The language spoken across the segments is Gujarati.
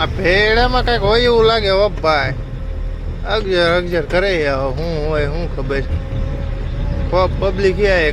આ ભેડામાં કંઈક હોય એવું લાગે હો ભાઈ. અગજર અગજર કરે હું હોય, હું ખબર પબ્લિક એ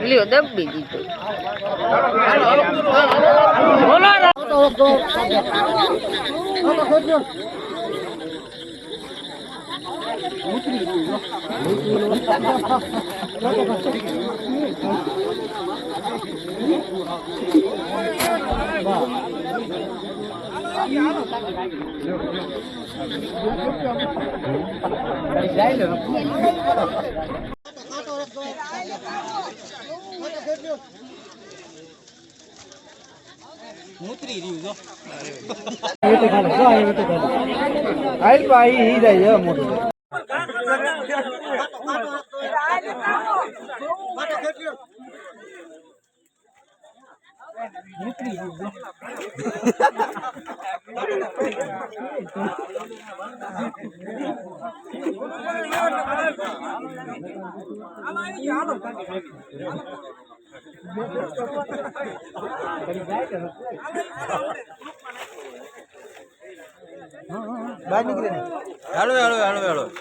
લ્યો દબી દીધું મૂતરી રહ્યું જો આઈ પાઈ હી જાય મોટો આમ આવી ગયા હાલો હાલો હાલો હાલો હાલો